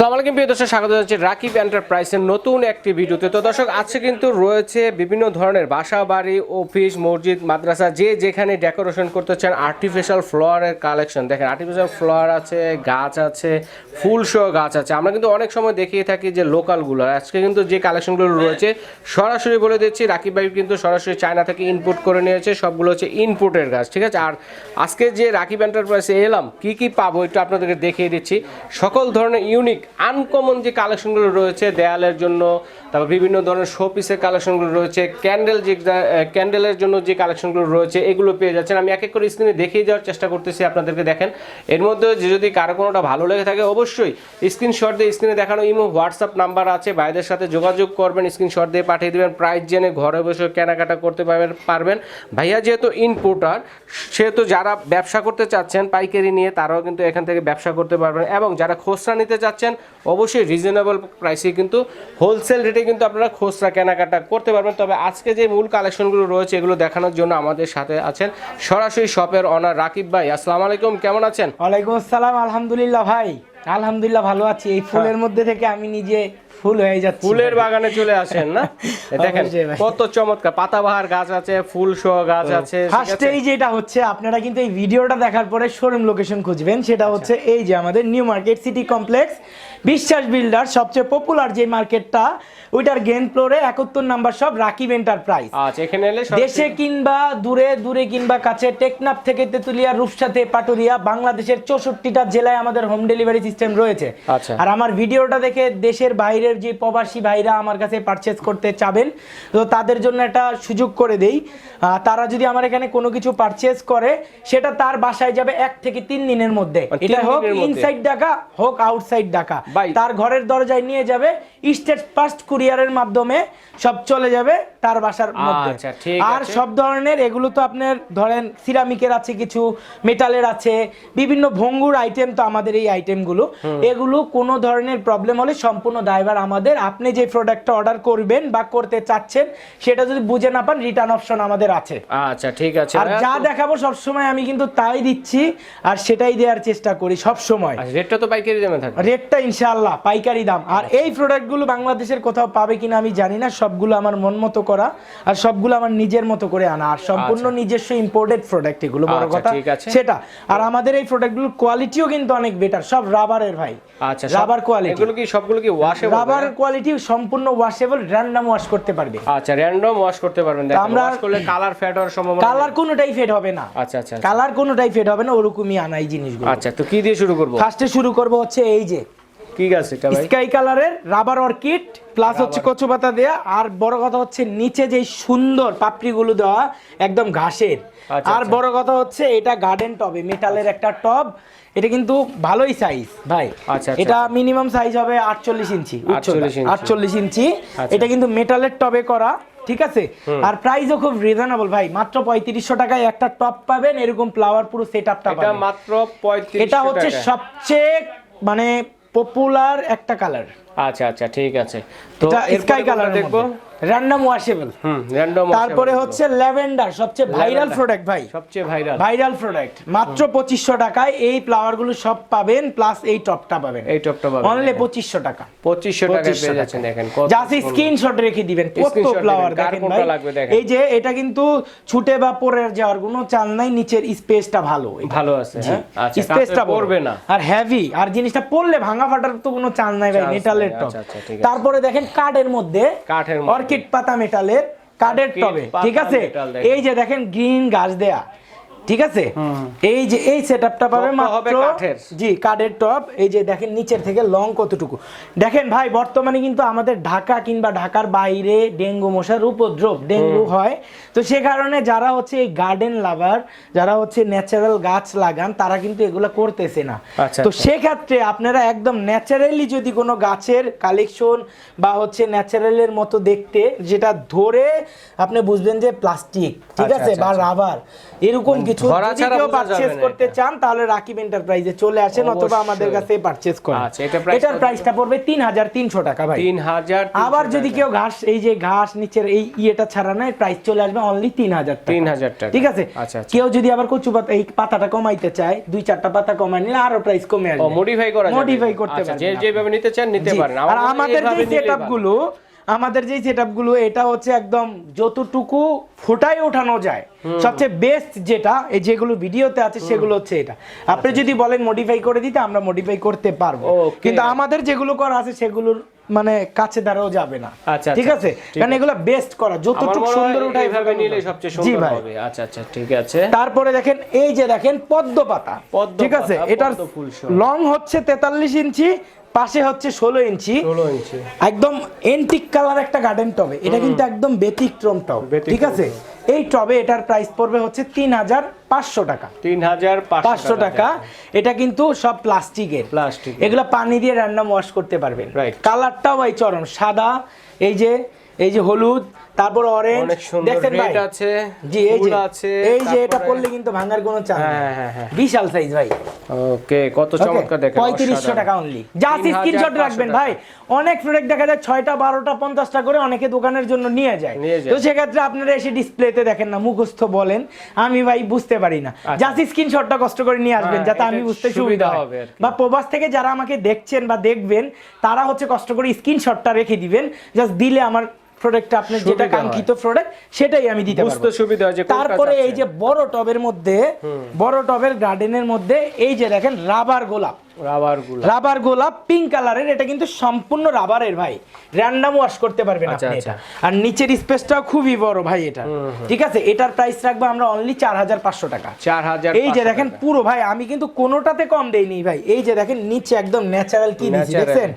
আসসালামু আলাইকুম, প্রিয় দর্শক, স্বাগত জানাচ্ছি রাকিব এন্টারপ্রাইজের নতুন একটি ভিডিওতে। তো দর্শক, আজকে কিন্তু রয়েছে বিভিন্ন ধরনের বাসা, বাড়ি, অফিস, মসজিদ, মাদ্রাসা, যে যেখানে ডেকোরেশন করতে চান আর্টিফিশিয়াল ফ্লাওয়ারের কালেকশন দেখেন আর্টিফিশিয়াল ফ্লাওয়ার আছে, গাছ আছে, ফুল সহ গাছ আছে। আমরা কিন্তু অনেক সময় দেখিয়ে থাকি যে লোকালগুলো আজকে কিন্তু যে কালেকশনগুলো রয়েছে, সরাসরি বলে দিচ্ছি, রাকিব ভাই কিন্তু সরাসরি চায়না থেকে ইনপুট করে নিয়েছে, সবগুলো হচ্ছে ইনপুটের গাছ, ঠিক আছে? আর আজকে যে রাকিব এন্টারপ্রাইজে এলাম, কি কি পাবো একটু আপনাদেরকে দেখিয়ে দিচ্ছি। সকল ধরনের ইউনিক আনকমন যে কালেকশনগুলো রয়েছে দেয়ালের জন্য তারপর বিভিন্ন ধরনের শো পিসের কালেকশনগুলো রয়েছে ক্যান্ডেল যে ক্যান্ডেলের জন্য যে কালেকশনগুলো রয়েছে, এগুলো পেয়ে যাচ্ছেন। আমি এক এক করে স্ক্রিনে দেখিয়ে যাওয়ার চেষ্টা করতেছি আপনাদেরকে দেখেন। এর মধ্যে যে যদি কারও কোনোটা ভালো লেগে থাকে, অবশ্যই স্ক্রিনশট দিয়ে স্ক্রিনে দেখানো ইমো, হোয়াটসঅ্যাপ নাম্বার আছে। ভাইদের সাথে যোগাযোগ করবেন স্ক্রিনশট দিয়ে পাঠিয়ে দেবেন। প্রাইস জেনে ঘরে বসে কেনাকাটা করতে পারবেন পারবেন। ভাইয়া যেহেতু ইনপুটার সেহেতু যারা ব্যবসা করতে চাচ্ছেন পাইকারি নিয়ে, তারাও কিন্তু এখান থেকে ব্যবসা করতে পারবেন। এবং যারা খুচরা নিতে চাচ্ছেন, অবশ্যই রিজনেবল প্রাইসে কিন্তু হোলসেল রেটে কিন্তু আপনারা খুচরা কেনাকাটা করতে পারবেন। তবে আজকে যে মূল কালেকশনগুলো রয়েছে এগুলো দেখানোর জন্য আমাদের সাথে আছেন সরাসরি শপের অনার রাকিব ভাই। আসসালামু আলাইকুম কেমন আছেন? ওয়ালাইকুম আসসালাম আলহামদুলিল্লাহ ভাই। আলহামদুলিল্লাহ ভালো আছি। এই ফুলের মধ্যে থেকে আমি নিজে ফুল হয়ে যাচ্ছি ফুলের বাগানে চলে আসেন না? দেখেন কত চমৎকার। পাতাবাহার গাছ আছে ফুল সহ গাছ আছে? ফার্স্টেই যেটা হচ্ছে আপনারা কিন্তু এই ভিডিওটা দেখার পরে শোরুম লোকেশন খুঁজবেন। সেটা আচ্ছা। হচ্ছে এই যে আমাদের new market city complex Biswas builder সবচেয়ে পপুলার যে মার্কেটটা ওইটার গেন ফ্লোরে একাত্তর নাম্বার সব রাকিব এন্টারপ্রাইজ আচ্ছা এখানে এলে দেশে কিংবা দূরে দূরে কিংবা কাছে টেকনাফ থেকে তেতুলিয়া রূপসাতে পাটুরিয়া বাংলাদেশের চৌষট্টিটা জেলায় আমাদের হোম ডেলিভারি সিস্টেম রয়েছে। আচ্ছা। আর আমার ভিডিওটা দেখে দেশের বাইরের যে প্রবাসী ভাইরা আমার কাছে পারচেজ করতে চাবেন তো তাদের জন্য একটা সুযোগ করে দেই। তারা যদি আমার এখানে কোনো কিছু পারচেজ করে সেটা তার বাসায় যাবে এক থেকে তিন দিনের মধ্যে। মানে এটা হোক ইনসাইড ঢাকা হোক আউটসাইড ঢাকা। তার ঘরের দরজায় নিয়ে যাবে স্টেট ফার্স্ট কুরিয়ারের মাধ্যমে সব চলে যাবে তার বাসার মধ্যে। আচ্ছা, আর সব ধরনের এগুলো তো আপনার ধরেন সিরামিকের আছে কিছু মেটালের আছে বিভিন্ন ভঙ্গুর আইটেম তো আমাদের এই আইটেমগুলো এগুলো কোনো ধরনের প্রবলেম হলে সম্পূর্ণ ড্রাইভার আমাদের। আপনি যে প্রোডাক্টটা অর্ডার করবেন বা করতে চাচ্ছেন সেটা যদি বুঝে না পান রিটার্ন অপশন আমাদের আছে। আচ্ছা ঠিক আছে। আর যা দেখাবো সব সময় আমি কিন্তু তাই দিচ্ছি আর সেটাই দেওয়ার চেষ্টা করি সব সময় আচ্ছা, রেটটা তো পাইকারি দামে থাকে। রেটটা ইনশাআল্লাহ পাইকারি দাম। আর এই প্রোডাক্টগুলো বাংলাদেশের কোথাও পাবে কিনা আমি জানি না সবগুলো আমার মন মতো করা আর সবগুলো আমার নিজের মতো করে আনা। আর সম্পূর্ণ নিজস্ব ইম্পোর্টেড প্রোডাক্ট এগুলো বড় আচ্ছা, কথা সেটা। আর আমাদের এই প্রোডাক্টগুলোর কোয়ালিটিও কিন্তু অনেক বেটার সব রাবারের ভাই। আচ্ছা রাবার কোয়ালিটি এগুলো কি সবগুলো কি ওয়াশেবল রাবার কোয়ালিটি সম্পূর্ণ ওয়াশেবল র্যান্ডাম ওয়াশ করতে পারবে। আচ্ছা র্যান্ডম ওয়াশ করতে পারবেন। দেখেন আমরা- ওয়াশ করলে কালার ফেড হওয়ার সম্ভাবনা কালার কোনোটাই ফেড হবে না। আচ্ছা আচ্ছা আচ্ছা। কালার কোনোটাই ফেড হবে না ওরকমই আনা এই জিনিসগুলো। আচ্ছা তো কি দিয়ে শুরু করব? ফার্স্টে শুরু করব হচ্ছে এই যে কি গাছ এটা ভাই? স্কাই কালারের রাবার অর্কিড প্লাস হচ্ছে কচু পাতা দেয়া আর বড় কথা হচ্ছে নিচে যে সুন্দর পাপড়িগুলো দেওয়া একদম ঘাসের। আচ্ছা, আর আচ্ছা। বড় কথা হচ্ছে এটা গার্ডেন টবে মেটালের একটা টব এটা কিন্তু ভালোই সাইজ ভাই। আচ্ছা, আচ্ছা। এটা মিনিমাম সাইজ হবে আটচল্লিশ ইঞ্চি আটচল্লিশ ইঞ্চি। এটা কিন্তু মেটালের টবে করা ঠিক আছে? আর প্রাইসও খুব রিজনেবল ভাই। মাত্র পঁয়ত্রিশশো টাকায় একটা টপ পাবেন এরকম ফ্লাওয়ার পুরো সেট আপটা মাত্র 35 এটা হচ্ছে সবচেয়ে মানে পপুলার একটা কালার আচ্ছা আচ্ছা ঠিক আছে। তো স্কাই কালার দেখব। র্যান্ডম ওয়াশেবল হুম র্যান্ডম তারপরে হচ্ছে ল্যাভেন্ডার সবচেয়ে ভাইরাল প্রোডাক্ট ভাই। সবচেয়ে ভাইরাল ভাইরাল প্রোডাক্ট মাত্র পঁচিশশো টাকায় এই ফ্লাওয়ারগুলো সব পাবেন প্লাস এই টপটা পাবেন। এই টপটা পাবেন অনলি পঁচিশশো টাকা। 2500 টাকায় পেয়ে যাচ্ছেন দেখেন কত জাস্ট স্ক্রিনশট রেখে দিবেন কত ফ্লাওয়ার দেখেন ভাই। এই যে এটা কিন্তু ছুটে বা পরে যাওয়ার কোনো চাল নাই নিচের স্পেসটা ভালো ভালো আছে হ্যাঁ? আচ্ছা স্পেসটা পড়বে না। আর হেভি আর জিনিসটা পড়লে ভাঙা ফাটার তো কোনো চান্স নাই ভাই মেটালের টপ আচ্ছা, আচ্ছা। তারপরে দেখেন কাঠের মধ্যে কাঠের অর্কিড পাতা মেটালের Orchid টবে ঠিক আছে? এই যে দেখেন গ্রিন গাছ দেয়া। ঠিক আছে? এই যে এই সেটআপটা পাবে মাত্র কাঠের। জি কাঠের টপ এই যে দেখেন নিচের থেকে লং কতটুকু? দেখেন ভাই বর্তমানে কিন্তু আমাদের ঢাকা কিংবা ঢাকার বাইরে ডেঙ্গু মশার উপদ্রব ডেঙ্গু হয়। তো সে কারণে যারা হচ্ছে এই গার্ডেন লাভার যারা হচ্ছে ন্যাচারাল গাছ লাগান তারা কিন্তু এগুলো করতেছে না। আচ্ছা, তো আচ্ছা। সেক্ষেত্রে আপনারা একদম ন্যাচারালি যদি কোনো গাছের কালেকশন বা হচ্ছে ন্যাচারালের মতো দেখতে যেটা ধরে আপনি বুঝবেন যে প্লাস্টিক ঠিক আচ্ছা, আছে? বা। রাবার এরকম কিছু যদি কেউ পারচেজ করতে চান তাহলে রাকিব এন্টারপ্রাইজে চলে আসেন অথবা আমাদের কাছে পারচেজ করেন। আচ্ছা, এটার প্রাইসটা পড়বে তিন হাজার তিনশো টাকা ভাই। তিন হাজার আবার যদি কেউ ঘাস এই যে ঘাস নিচের এই ইয়েটা ছাড়া নাই প্রাইস চলে আসবে অনলি তিন হাজার তিন হাজার টাকা। ঠিক আছে? আচ্ছা আচ্ছা। কেউ যদি আবার কচু পাতা এই পাতাটা কমাইতে চায় দুই চারটা পাতা কমাই নিলে আরও প্রাইস কমে আসবে। মডিফাই করা Modify করতে যে যেভাবে নিতে চান নিতে। পারেন। আর আমাদের যে সেটআপগুলো আমাদের যে সেটআপগুলো এটা হচ্ছে একদম যতটুকু ফুটাই ওঠানো যায় সবচেয়ে বেস্ট যেটা এই যেগুলো ভিডিওতে আছে সেগুলো হচ্ছে এটা। আপনি যদি বলেন মডিফাই করে দিতে আমরা মডিফাই করতে পারব। কিন্তু আমাদের যেগুলো করা আছে সেগুলোর মানে কাছে দ্বারাও যাবে না। আচ্ছা, ঠিক আচ্ছা, আছে ঠিক কারণ এগুলো বেস্ট করা যতটুকু সুন্দর উঠাই এইভাবে নিলে সবচেয়ে সুন্দর হবে। আচ্ছা আচ্ছা ঠিক আছে। তারপরে দেখেন এই যে দেখেন পদ্ম পাতা। ঠিক আছে? এটার ফুল লং হচ্ছে তেতাল্লিশ ইঞ্চি পাশে হচ্ছে ষোলো ইঞ্চি। ইঞ্চি। একদম এন্টিক কালার একটা গার্ডেন টবে। এটা কিন্তু একদম ব্যতিক্রম টব। ঠিক আছে? এই টবে এটার প্রাইস পড়বে হচ্ছে তিন হাজার পাঁচশো টাকা। তিন হাজার পাঁচশো টাকা। এটা কিন্তু সব প্লাস্টিকের। প্লাস্টিক। এগুলো পানি দিয়ে রান্না ওয়াশ করতে পারবেন. কালারটাও ভাই চরম। সাদা এই যে এই যে হলুদ তারপর অরেঞ্জ সুন্দর ভাই? আছে জি এই যে আছে এই যে এটা পড়লে কিন্তু ভাঙার কোনো চান্স হ্যাঁ হ্যাঁ হ্যাঁ। বিশাল সাইজ ভাই। ওকে কত চমৎকার দেখেন পঁয়ত্রিশশো অসাধারণ। টাকা অনলি জাস্ট স্ক্রিনশট রাখবেন ভাই। অনেক প্রোডাক্ট দেখা যায় ছয়টা বারোটা পঞ্চাশটা করে অনেকে দোকানের জন্য নিয়ে যায়। তো সেক্ষেত্রে আপনারা এসে ডিসপ্লেতে দেখেন না মুখস্থ বলেন। আমি ভাই বুঝতে পারি না। জাস্ট স্ক্রিনশটটা কষ্ট করে নিয়ে আসবেন হ্যাঁ, যাতে আমি বুঝতে সুবিধা হবে। বা প্রবাস থেকে যারা আমাকে দেখছেন বা দেখবেন তারা হচ্ছে কষ্ট করে স্ক্রিনশটটা রেখে দিবেন। জাস্ট দিলে আমার প্রোডাক্টটা আপনার যেটা। কাঙ্ক্ষিত প্রোডাক্ট সেটাই আমি দিতে বুঝতে পারব। সুবিধা হয় যে তারপরে এই যে বড় টবের মধ্যে বড় টবের গার্ডেনের মধ্যে এই যে দেখেন রাবার গোলাপ। রাবারগুলো রাবার গোলাপ পিঙ্ক কালারের এটা কিন্তু সম্পূর্ণ রাবারের ভাই। র্যান্ডাম ওয়াশ করতে পারবেন আচ্ছা, আপনি আচ্ছা। এটা। আর নিচের স্পেসটাও খুবই বড় ভাই এটা। ঠিক আছে? এটার প্রাইস রাখব আমরা অনলি চার হাজার পাঁচশো টাকা। চার হাজার এই যে দেখেন পুরো ভাই আমি কিন্তু কোনোটাতে কম দেইনি ভাই। এই যে দেখেন নিচে একদম ন্যাচারাল কি দিয়েছি দেখছেন?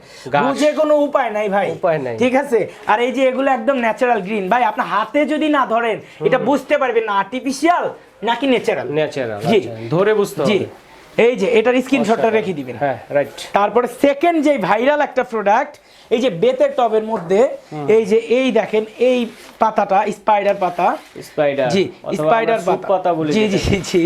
বুঝে কোনো উপায় নাই ভাই। উপায় নাই। ঠিক আছে? আর এই যে এগুলো একদম ন্যাচারাল গ্রিন ভাই আপনার হাতে যদি না ধরেন এটা বুঝতে পারবেন না আর্টিফিশিয়াল নাকি ন্যাচারাল ন্যাচারাল জি। ধরে বুঝতে জি। হবে। এই যে এটার স্ক্রিনশটটা রেখে দিবেন। হ্যাঁ রাইট তারপরে সেকেন্ড যে ভাইরাল একটা প্রোডাক্ট এই যে বেতের টবের মধ্যে এই যে এই দেখেন এই পাতাটা স্পাইডার পাতা। স্পাইডার জি স্পাইডার পাতা। বলি জি জি জি।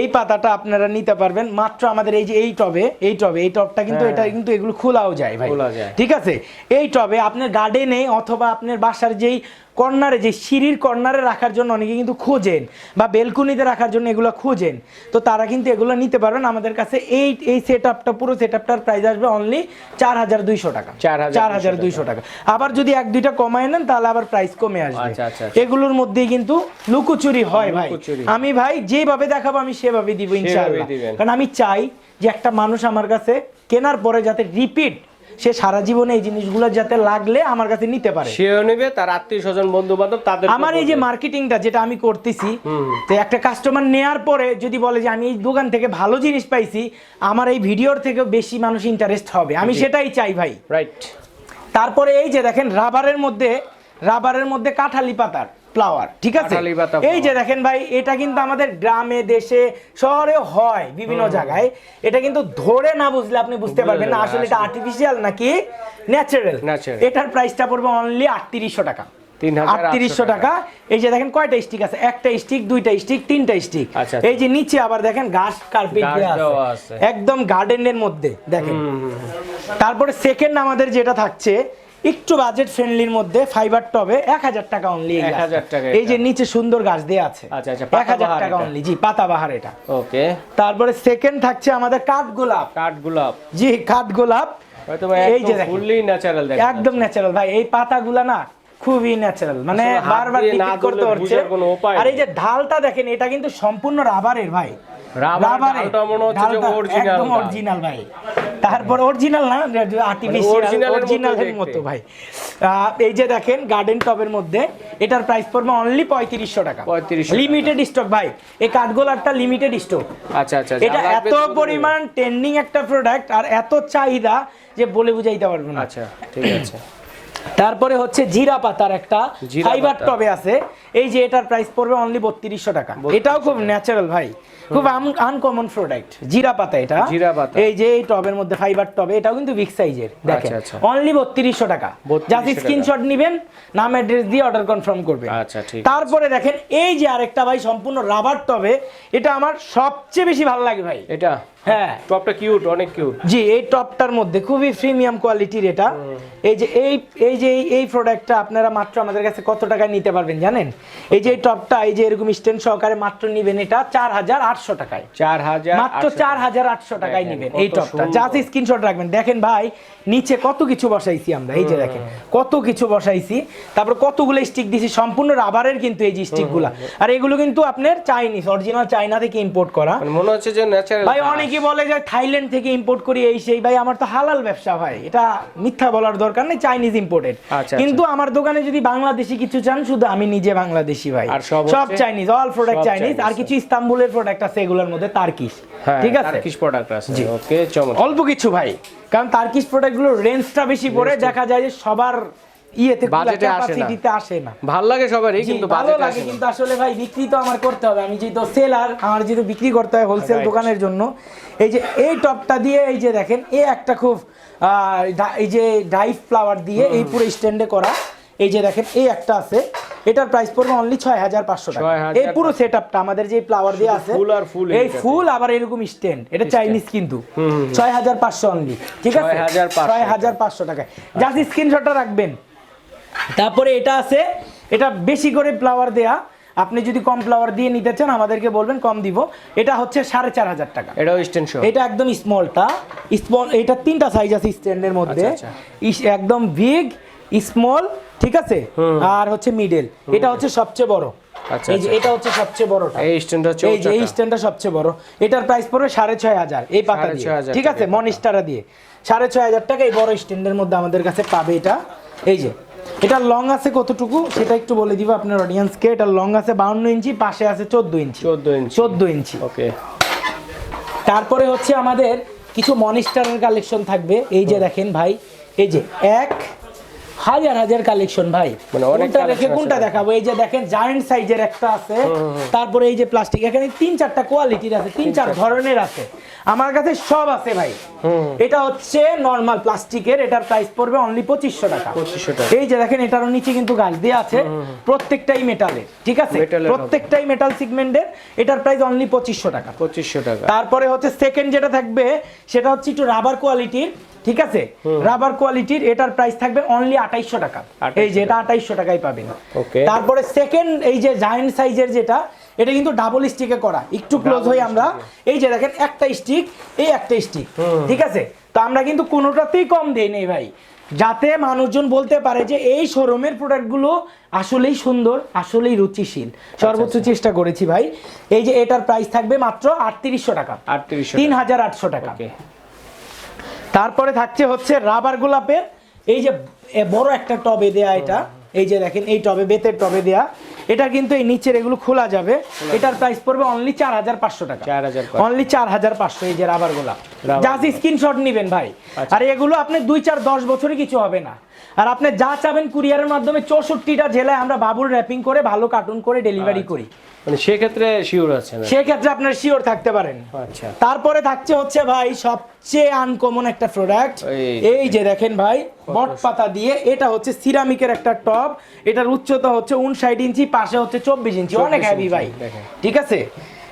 এই পাতাটা আপনারা নিতে পারবেন। মাত্র আমাদের এই যে এই টবে এই টবে এই টবটা কিন্তু হ্যাঁ। এটা কিন্তু এগুলো খোলাও যায় ভাই। খোলা যায়। ঠিক আছে? এই টবে আপনার গার্ডেনে অথবা আপনার বাসার যেই কর্নারে যে সিঁড়ির কর্নারে রাখার জন্য অনেকে কিন্তু খোঁজেন বা বেলকুনিতে রাখার জন্য এগুলো খোঁজেন। তো তারা কিন্তু এগুলো নিতে পারবেন। আমাদের কাছে এই এই সেট আপটা পুরো সেট আপটার প্রাইস আসবে অনলি চার হাজার দুইশো টাকা। 4,200 চার হাজার দুইশো টাকা। আবার যদি এক দুইটা কমায় নেন তাহলে আবার প্রাইস কমে আসবে। আচ্ছা, আচ্ছা, আচ্ছা। এগুলোর মধ্যেই কিন্তু লুকোচুরি হয় ভাই। আমি ভাই যেভাবে দেখাবো আমি সেভাবে দিব ইনশাআল্লাহ। কারণ আমি চাই যে একটা মানুষ আমার কাছে কেনার পরে যাতে রিপিট সে সারা জীবনে এই জিনিসগুলো যাতে লাগলে আমার কাছে নিতে পারে। সেও নেবে তার আত্মীয় স্বজন বন্ধু বান্ধব তাদের আমার এই যে মার্কেটিংটা যেটা আমি করতেছি তো একটা কাস্টমার নেয়ার পরে যদি বলে যে আমি এই দোকান থেকে ভালো জিনিস পাইছি আমার এই ভিডিওর থেকে বেশি মানুষ ইন্টারেস্ট হবে। আমি সেটাই চাই ভাই। রাইট তারপরে এই যে দেখেন রাবারের মধ্যে রাবারের মধ্যে কাঁঠালি পাতার ফ্লাওয়ার ঠিক আছে? এই যে দেখেন ভাই এটা কিন্তু আমাদের গ্রামে দেশে শহরে হয় বিভিন্ন জায়গায়। এটা কিন্তু ধরে না বুঝলে আপনি বুঝতে পারবেন না আসলে এটা আর্টিফিশিয়াল নাকি? ন্যাচারাল এটার প্রাইসটা পড়বে অনলি আটত্রিশশো টাকা। 3,800 আটত্রিশশো টাকা। এই যে দেখেন কয়টা স্টিক আছে? একটা স্টিক দুইটা স্টিক তিনটা স্টিক আচ্ছা, এই যে নিচে আবার দেখেন ঘাস কার্পেট। একদম গার্ডেনের মধ্যে দেখেন। তারপরে সেকেন্ড আমাদের যেটা থাকছে একটু বাজেট ফ্রেন্ডলির মধ্যে ফাইবার টবে এক হাজার টাকা অনলি 1000 টাকা এই যে নিচে সুন্দর গাছ দেওয়া আছে। আচ্ছা, আচ্ছা, এক হাজার টাকা। অনলি জি পাতাবাহার এটা। ওকে। তারপরে সেকেন্ড থাকছে আমাদের কাঠ গোলাপ। কাঠ গোলাপ। জি কাঠ গোলাপ। এই যে ফুললি ন্যাচারাল একদম ন্যাচারাল ভাই এই পাতাগুলা না খুবই ন্যাচারাল মানে বারবার রিপিট করতে হচ্ছে। আর এই যে ঢালটা দেখেন এটা কিন্তু সম্পূর্ণ রাবারের ভাই। রাবারের। মনে যে একদম অরিজিনাল ভাই। তারপর অরিজিনাল না আর্টিফিশিয়াল original এর মতো অরিজিনালের মতো ভাই। এই যে দেখেন গার্ডেন টবের মধ্যে এটার প্রাইস পড়বে অনলি পঁয়ত্রিশশো টাকা। 3500 লিমিটেড স্টক ভাই। এই লিমিটেড স্টক আচ্ছা আচ্ছা এটা এত পরিমাণ ট্রেন্ডিং একটা প্রোডাক্ট আর এত চাহিদা যে বলে বুঝাইতে পারব। না। আচ্ছা ঠিক আছে। তারপরে হচ্ছে জিরা পাতার একটা ফাইবার টবে আছে। এই যে এটার প্রাইস পড়বে অনলি বত্রিশশো টাকা। এটাও খুব ন্যাচারাল ভাই। খুব আনকমন প্রোডাক্ট জিরা পাতা এটা। জিরা পাতা। এই যে এই টবের মধ্যে ফাইবার টবে এটাও কিন্তু বিগ সাইজের দেখেন আচ্ছা। অনলি বত্রিশশো টাকা। 3200 জাস্ট স্ক্রিনশট নিবেন নাম অ্যাড্রেস দিয়ে অর্ডার কনফার্ম করবে আচ্ছা ঠিক তারপরে দেখেন এই যে আরেকটা ভাই সম্পূর্ণ রাবার টবে এটা আমার সবচেয়ে বেশি ভালো লাগে ভাই। এটা? হ্যাঁ। টপটা কিউট অনেক কিউট জি এই টপটার মধ্যে খুবই প্রিমিয়াম কোয়ালিটির এটা। এই যে এই এই যে এই- প্রোডাক্টটা আপনারা মাত্র আমাদের কাছে কত টাকায় নিতে পারবেন জানেন? এই যে টপটা এই যে এরকম স্ট্যান্ড সহকারে মাত্র নিবেন এটা চার হাজার আটশো টাকায়। চার হাজার মাত্র চার হাজার আটশো টাকায় নিবেন এই টপটা জাস্ট স্ক্রিনশট রাখবেন। দেখেন ভাই নিচে কত কিছু বসাইছি আমরা এই যে দেখেন কত কিছু বসাইছি। তারপর কতগুলো স্টিক দিছি সম্পূর্ণ রাবারের কিন্তু এই যে স্টিকগুলা। আর এগুলো কিন্তু আপনার চাইনিজ অরিজিনাল চাইনা থেকে ইম্পোর্ট করা। মানে মনে হচ্ছে যে ন্যাচারাল ভাই অনেকে বলে যে থাইল্যান্ড থেকে ইম্পোর্ট করি এই সেই ভাই আমার তো হালাল ব্যবসা ভাই। এটা মিথ্যা বলার দরকার নেই চাইনিজ ইম্পোর্টেড আচ্ছা, কিন্তু আমার দোকানে যদি বাংলাদেশি কিছু চান শুধু আমি নিজে বাংলাদেশি ভাই। সব চাইনিজ অল প্রোডাক্ট চাইনিজ আর কিছু ইস্তাম্বুলের প্রোডাক্ট আছে এগুলোর মধ্যে তার্কিশ হ্যাঁ ঠিক আছে? কিস প্রোডাক্ট আছে। ওকে চমৎকার। অল্প কিছু ভাই। কারণ তার্কিশ প্রোডাক্টগুলোর রেঞ্জটা বেশি পড়ে দেখা যায় যে সবার ইয়েতে Budget-এ আসে না। আসে না। ভালো লাগে সবারই কিন্তু বাজেট লাগে কিন্তু আসলে ভাই বিক্রি তো আমার করতে হবে। আমি যেহেতু সেলার আমার যেহেতু বিক্রি করতে হয় হোলসেল দোকানের জন্য এই যে এই টপটা দিয়ে এই যে দেখেন এই একটা খুব এই যে ডাইভ ফ্লাওয়ার দিয়ে এই পুরো স্ট্যান্ডে করা এই যে দেখেন এই একটা আছে। এটার প্রাইস পড়বে অনলি ছয় হাজার পাঁচশো টাকা। এই পুরো সেট আপটা আমাদের যে ফ্লাওয়ার দিয়ে আছে ফুল আর ফুল এই ফুল আবার এরকম স্ট্যান্ড এটা চাইনিজ কিন্তু। ছয় হাজার পাঁচশো অনলি ঠিক আছে? 6,500 ছয় হাজার পাঁচশো টাকায়। জাস্ট স্ক্রিনশটটা রাখবেন। তারপরে এটা আছে এটা বেশি করে ফ্লাওয়ার দেয়া। আপনি যদি কম ফ্লাওয়ার দিয়ে নিতে চান আমাদেরকে বলবেন কম দিব। এটা হচ্ছে সাড়ে চার হাজার টাকা। এটাও এটা একদম স্মলটা স্মল এটা তিনটা সাইজ আছে স্ট্যান্ডের মধ্যে। আচ্ছা, একদম বিগ স্মল ঠিক আছে? আর হচ্ছে মিডল এটা হচ্ছে সবচেয়ে বড়। আচ্ছা, এই যে আচ্ছা। এটা হচ্ছে সবচেয়ে বড়টা। এই স্ট্যান্ড হচ্ছে এই যে এই। স্ট্যান্ডটা সবচেয়ে বড়। এটার প্রাইস পড়বে সাড়ে ছয় হাজার। এই পাতা দিয়ে। ঠিক আছে। মনিস্টারা দিয়ে। সাড়ে ছয় হাজার টাকা এই বড় স্ট্যান্ডের মধ্যে আমাদের কাছে পাবে এটা। এই যে এটা লং আছে কতটুকু? সেটা একটু বলে দিব আপনার অডিয়েন্স কে? এটা লং আছে বাউন্ন ইঞ্চি পাশে আছে চোদ্দ ইঞ্চি। 14 ইঞ্চি। চোদ্দ ইঞ্চি। ওকে। তারপরে হচ্ছে আমাদের কিছু মনিস্টারের কালেকশন থাকবে। এই যে দেখেন ভাই এই যে এক হাজার হাজার কালেকশন ভাই। মানে কোনটা রেখে কোনটা দেখাবো? এই যে দেখেন জায়েন্ট সাইজের একটা আছে। তারপরে এই যে প্লাস্টিক এখানে তিন চারটা কোয়ালিটির আছে তিন চার ধরনের আছে। আমার কাছে সব আছে ভাই। এটা হচ্ছে নর্মাল প্লাস্টিকের এটার প্রাইস পড়বে অনলি পঁচিশশো টাকা। 2500 টাকা। এই যে দেখেন এটারও নিচে কিন্তু গাছ দিয়ে আছে। প্রত্যেকটাই মেটালের ঠিক আছে? প্রত্যেকটাই মেটাল সিগমেন্টের এটার প্রাইস অনলি পঁচিশশো টাকা। পঁচিশশো টাকা। তারপরে হচ্ছে সেকেন্ড যেটা থাকবে সেটা হচ্ছে একটু রাবার কোয়ালিটির ঠিক আছে? রাবার কোয়ালিটির এটার প্রাইস থাকবে অনলি আঠাইশশো টাকা। এই যে এটা আঠাইশশো টাকায় পাবেন। তারপরে সেকেন্ড এই যে জায়েন্ট সাইজের যেটা এটা কিন্তু ডাবল স্টিকে করা। একটু ক্লোজ হয়ে আমরা এই যে দেখেন একটা স্টিক এই একটা স্টিক ঠিক আছে? তো আমরা কিন্তু কোনোটাতেই কম দেই নেই ভাই। যাতে মানুষজন বলতে পারে যে এই শোরুমের প্রোডাক্টগুলো আসলেই সুন্দর আসলেই রুচিশীল। সর্বোচ্চ চেষ্টা করেছি ভাই। এই যে এটার প্রাইস থাকবে মাত্র আটত্রিশশো টাকা। আটত্রিশশো তিন হাজার আটশো টাকা। তারপরে থাকছে হচ্ছে রাবার গোলাপের এই যে বড় একটা টবে দেয়া এটা এই যে দেখেন এই টবে বেতের টবে দেয়া এটা কিন্তু এই নিচের এগুলো খোলা যাবে। এটার প্রাইস পড়বে অনলি চার হাজার পাঁচশো টাকা। অনলি চার হাজার পাঁচশো এই যে রাবার গোলাপ। জাস্ট স্ক্রিনশট নিবেন ভাই। আচ্ছা। আর এগুলো আপনি দুই চার দশ বছরে কিছু হবে না। আর আপনি যা চাবেন কুরিয়ারের মাধ্যমে চৌষট্টিটা জেলায় আমরা বাবুল র্যাপিং করে ভালো কার্টুন করে ডেলিভারি আচ্ছা। করি। মানে সেক্ষেত্রে শিওর আছে না? সেক্ষেত্রে আপনার শিওর থাকতে পারেন। আচ্ছা। তারপরে থাকছে হচ্ছে ভাই সবচেয়ে আনকমন একটা প্রোডাক্ট এই- এই যে দেখেন ভাই বট পাতা দিয়ে এটা হচ্ছে সিরামিকের একটা টপ এটার উচ্চতা হচ্ছে উনষাট ইঞ্চি পাশে হচ্ছে চব্বিশ ইঞ্চি। অনেক হ্যাভি ভাই। ঠিক আছে?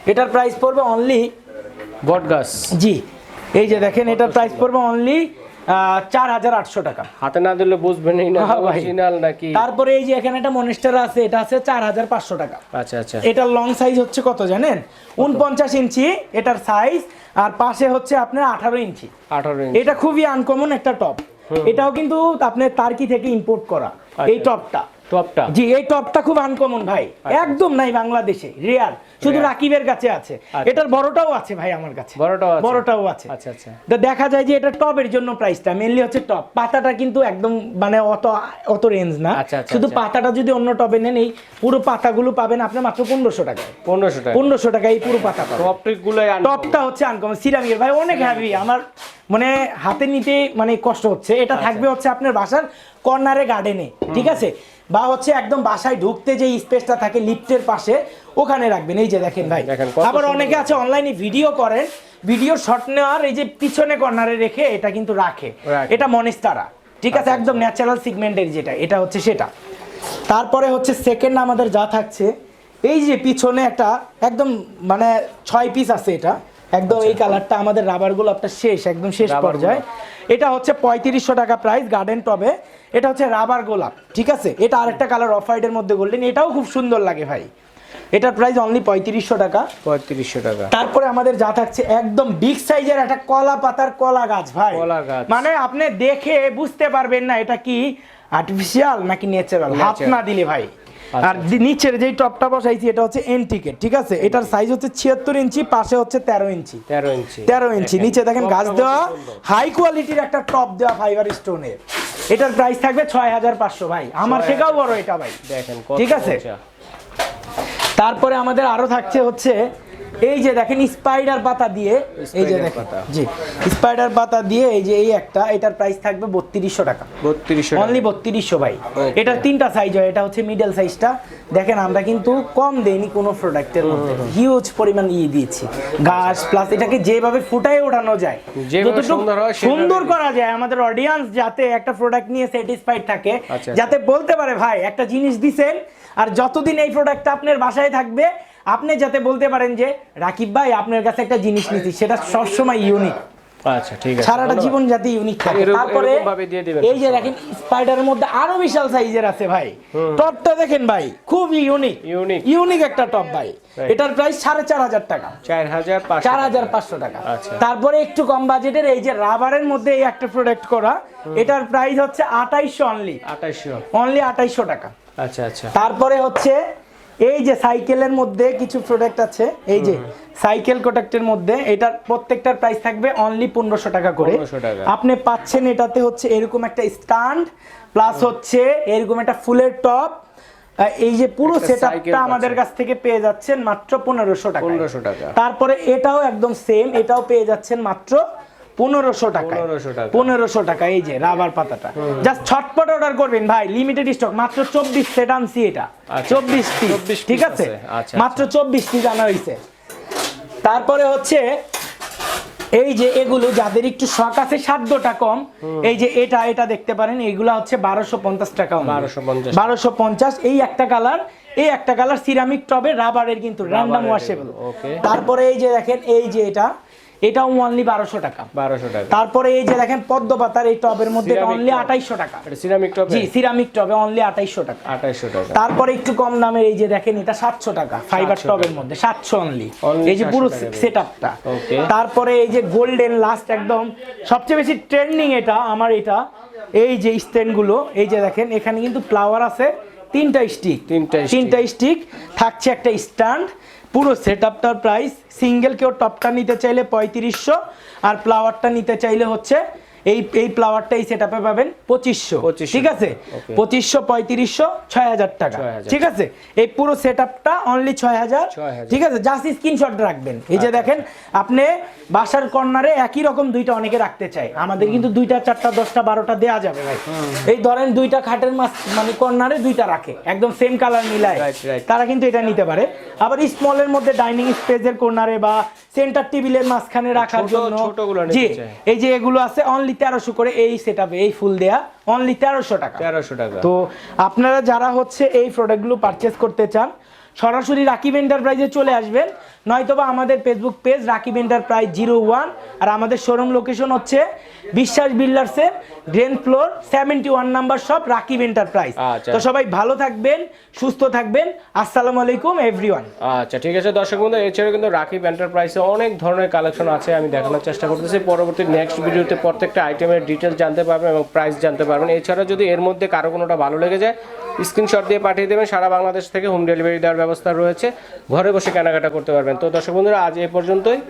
এটার প্রাইস পড়বে অনলি বট গাছ জি। এই যে দেখেন এটার প্রাইস পড়বে অনলি চার হাজার আটশো টাকা। হাতে না দিলে বুঝবেনই না হ্যাঁ অরিজিনাল নাকি? তারপরে এই যে এখানে একটা মনিস্টার আছে এটা আছে চার হাজার পাঁচশো টাকা। আচ্ছা আচ্ছা। এটার লং সাইজ হচ্ছে কত জানেন? উনপঞ্চাশ ইঞ্চি এটার সাইজ আর পাশে হচ্ছে আপনার আঠারো ইঞ্চি। আঠারো ইঞ্চি। এটা খুবই আনকমন একটা টপ এটাও কিন্তু আপনার তার্কি থেকে ইম্পোর্ট করা। এই টপটা টপটা? জি এই টপটা খুব আনকমন ভাই। একদম নাই বাংলাদেশে রিয়ার শুধু রাকিবের কাছে আছে। আচ্ছা। এটার বড়টাও আছে ভাই আমার কাছে। বড়টাও আছে? বড়টাও আছে। আচ্ছা আচ্ছা। তো দেখা যায় যে এটা টপের জন্য প্রাইসটা মেনলি হচ্ছে টপ পাতাটা কিন্তু একদম মানে অত অত রেঞ্জ না। আচ্ছা, আচ্ছা, শুধু আচ্ছা। পাতাটা যদি অন্য টপে নেন এই পুরো পাতাগুলো পাবেন আপনি মাত্র পনেরোশো টাকায়। পনেরোশো টাকা টাকায় এই পুরো পাতা টপটিক টপটা হচ্ছে আনকমন সিরামিকের। ভাই অনেক হ্যাভি আমার মানে হাতে নিতে মানে কষ্ট হচ্ছে। এটা থাকবে হচ্ছে আপনার বাসার কর্নারে গার্ডেনে ঠিক আছে? বা হচ্ছে একদম বাসায় ঢুকতে যে স্পেসটা থাকে লিফটের পাশে ওখানে রাখবেন। এই যে দেখেন ভাই। আবার অনেকে আছে অনলাইনে ভিডিও করেন। ভিডিও শট নেওয়ার এই যে পিছনে কর্নারে রেখে এটা কিন্তু রাখে। এটা মনেস্তারা। ঠিক আছে? একদম ন্যাচারাল সিগমেন্টের যেটা এটা হচ্ছে সেটা। তারপরে হচ্ছে সেকেন্ড আমাদের যা থাকছে এই যে পিছনে একটা একদম মানে ছয় পিস আছে এটা। একদম এই কালারটা আমাদের রাবার গোলাপটা শেষ একদম শেষ পর্যায়ে। এটা হচ্ছে পঁয়ত্রিশশো টাকা প্রাইস গার্ডেন টবে এটা হচ্ছে রাবার গোলাপ ঠিক আছে? এটা আরেকটা কালার অফ হোয়াইটের মধ্যে গোল্ডেন এটাও খুব সুন্দর লাগে ভাই। এটার প্রাইস অনলি পঁয়ত্রিশশো টাকা। পঁয়ত্রিশশো টাকা। তারপরে আমাদের যা থাকছে একদম বিগ সাইজের একটা কলা পাতার কলা গাছ ভাই। কলা গাছ। মানে আপনি দেখে বুঝতে পারবেন না এটা কি আর্টিফিশিয়াল নাকি ন্যাচারাল হাত না দিলে ভাই। আর যে নিচের যেই টপটা বসাইছি এটা হচ্ছে এন্টিকেট ঠিক আছে? এটার সাইজ হচ্ছে ছিয়াত্তর ইঞ্চি পাশে হচ্ছে তেরো ইঞ্চি। তেরো ইঞ্চি। তেরো ইঞ্চি। নিচে দেখেন গাছ দেওয়া হাই কোয়ালিটির একটা টপ দেওয়া ফাইবার স্টোনের এটার প্রাইস থাকবে ছয় হাজার পাঁচশো ভাই। আমার থেকেও বড় এটা ভাই। দেখেন ঠিক আছে? তারপরে আমাদের আরও থাকছে হচ্ছে এই যে দেখেন স্পাইডার পাতা দিয়ে এই যে দেখেন জি স্পাইডার পাতা দিয়ে এই যে এই একটা এটার প্রাইস থাকবে বত্রিশশো টাকা। বত্রিশশো অনলি বত্রিশশো ভাই. এটার তিনটা সাইজ হয় এটা হচ্ছে মিডল সাইজটা দেখেন আমরা কিন্তু কম দেইনি কোনো প্রোডাক্টের মধ্যে। হিউজ পরিমাণ ইয়ে দিয়েছি। গাছ প্লাস এটাকে যেভাবে ফুটায় ওঠানো যায় সুন্দর হয় সুন্দর করা যায় আমাদের অডিয়েন্স যাতে একটা প্রোডাক্ট নিয়ে স্যাটিসফাইড থাকে আচ্ছা। যাতে বলতে পারে ভাই একটা জিনিস দিছেন আর যতদিন এই প্রোডাক্টটা আপনার বাসায় থাকবে আপনি যাতে বলতে পারেন যে রাকিব ভাই আপনার কাছে একটা জিনিস নিছি সেটা সবসময় ইউনিক আচ্ছা ঠিক আছে সারাটা জীবন যাতে ইউনিক থাকে। তারপরে এই যে দেখেন স্পাইডারের মধ্যে আরও বিশাল সাইজের আছে ভাই। টপটা দেখেন ভাই খুব ইউনিক Unique। ইউনিক একটা টপ ভাই। এটার প্রাইস সাড়ে চার হাজার টাকা। চার হাজার চার হাজার পাঁচশো টাকা। আচ্ছা। তারপরে একটু কম বাজেটের এই যে রাবারের মধ্যে এই একটা প্রোডাক্ট করা এটার প্রাইস হচ্ছে আঠাইশশো অনলি আঠাইশশো। অনলি আঠাইশশো টাকা। আচ্ছা আচ্ছা। তারপরে হচ্ছে এই যে সাইকেলের মধ্যে কিছু প্রোডাক্ট আছে এই যে সাইকেল প্রোডাক্টের মধ্যে এটার প্রত্যেকটার প্রাইস থাকবে অনলি পনেরোশো টাকা করে। আপনি পাচ্ছেন এটাতে হচ্ছে এরকম একটা স্ট্যান্ড প্লাস হচ্ছে এরকম একটা ফুলের টপ এই যে পুরো একটা সেট cycle আমাদের কাছ থেকে পেয়ে যাচ্ছেন মাত্র পনেরোশো টাকা 1500 টাকা। তারপরে এটাও একদম সেম এটাও পেয়ে যাচ্ছেন মাত্র পনেরোশো টাকা। পনেরোশো টাকা এই যে রাবার পাতাটা। জাস্ট ছটপট অর্ডার করবেন ভাই লিমিটেড স্টক মাত্র চব্বিশ সেট আনছি এটা। আচ্ছা। চব্বিশ পিস ঠিক আছে? আচ্ছা, মাত্র চব্বিশ পিস আনা হয়েছে তারপরে হচ্ছে এই যে এগুলো যাদের একটু শখ আছে সাধ্যটা কম। এই যে এটা এটা দেখতে পারেন এগুলা হচ্ছে বারোশো পঞ্চাশ টাকা বারোশো পঞ্চাশ এই একটা কালার এই একটা কালার সিরামিক টবে রাবারের কিন্তু র্যান্ডাম ওয়াশেবল তারপরে এই যে দেখেন এই যে এটা এটাও অনলি বারোশো টাকা। বারোশো টাকা। তারপরে এই যে দেখেন পদ্ম পাতার এই টবের মধ্যে অনলি টব। আঠাইশশো টাকা। সিরামিক টপ জি সিরামিক টবে অনলি আঠাইশশো টাকা। আঠাইশশো টাকা। তারপরে একটু কম দামের এই যে দেখেন এটা সাতশো টাকা ফাইবার টবের মধ্যে সাতশো অনলি এই যে পুরো 700 সেট আপটা তারপরে এই যে গোল্ডেন লাস্ট একদম সবচেয়ে বেশি ট্রেন্ডিং এটা আমার এটা এই যে স্ট্যান্ডগুলো এই যে দেখেন এখানে কিন্তু ফ্লাওয়ার আছে তিনটা স্টিক তিনটা তিনটা স্টিক থাকছে একটা স্ট্যান্ড পুরো সেট আপটার প্রাইস সিঙ্গেল কেউ টপটা নিতে চাইলে পঁয়ত্রিশশো আর ফ্লাওয়ারটা নিতে চাইলে হচ্ছে এই এই ফ্লাওয়ারটা এই সেট আপে পাবেন পঁচিশশো। 2500 ঠিক আছে. পঁচিশশো পঁয়ত্রিশশো ছয় হাজার টাকা ঠিক আছে? এই পুরো সেট আপটা অনলি ছয় হাজার 6,000 ঠিক আছে? জাস্ট স্ক্রিনশট রাখবেন। এই যে দেখেন আপনি বাসার কর্নারে একই রকম দুইটা অনেকে রাখতে চাই আমাদের কিন্তু দুইটা চারটা দশটা বারোটা দেয়া যাবে ভাই। এই ধরেন দুইটা খাটের মাছ মানে কর্নারে দুইটা রাখে। একদম সেম কালার মিলায়. তারা কিন্তু এটা নিতে পারে। আবার স্মলের মধ্যে ডাইনিং স্পেসের কর্নারে বা সেন্টার টেবিলের মাঝখানে রাখার জন্য জি এই যে এগুলো আছে অনলি তেরোশো করে এই সেট এই ফুল দেয়া অনলি তেরোশো টাকা। তেরোশো টাকা। তো আপনারা যারা হচ্ছে এই প্রোডাক্টগুলো পারচেস করতে চান সরাসরি রাকিব এন্টারপ্রাইজে চলে আসবেন। নয়তোবা আমাদের Facebook page Rakib enterprise zero one আর আমাদের শোরুম লোকেশন হচ্ছে বিশ্বাস বিল্ডার্সের grain floor seventy one number shop Rakib enterprise. তো সবাই ভালো থাকবেন সুস্থ থাকবেন। আসসালামু আলাইকুম এভরিওয়ান আচ্ছা ঠিক আছে দর্শক বন্ধু এছাড়াও কিন্তু রাকিব এন্টারপ্রাইজে অনেক ধরনের কালেকশন আছে আমি দেখানোর চেষ্টা করতেছি। পরবর্তী নেক্সট ভিডিওতে প্রত্যেকটা আইটেমের ডিটেলস জানতে পারবেন এবং প্রাইস জানতে পারবেন। এছাড়া যদি এর মধ্যে কারও কোনোটা ভালো লেগে যায় স্ক্রিনশট দিয়ে পাঠিয়ে দেবেন। সারা বাংলাদেশ থেকে হোম ডেলিভারি দেওয়ার ব্যবস্থা রয়েছে। ঘরে বসে কেনাকাটা করতে পারবেন। তো দর্শক বন্ধুরা আজ এ পর্যন্তই।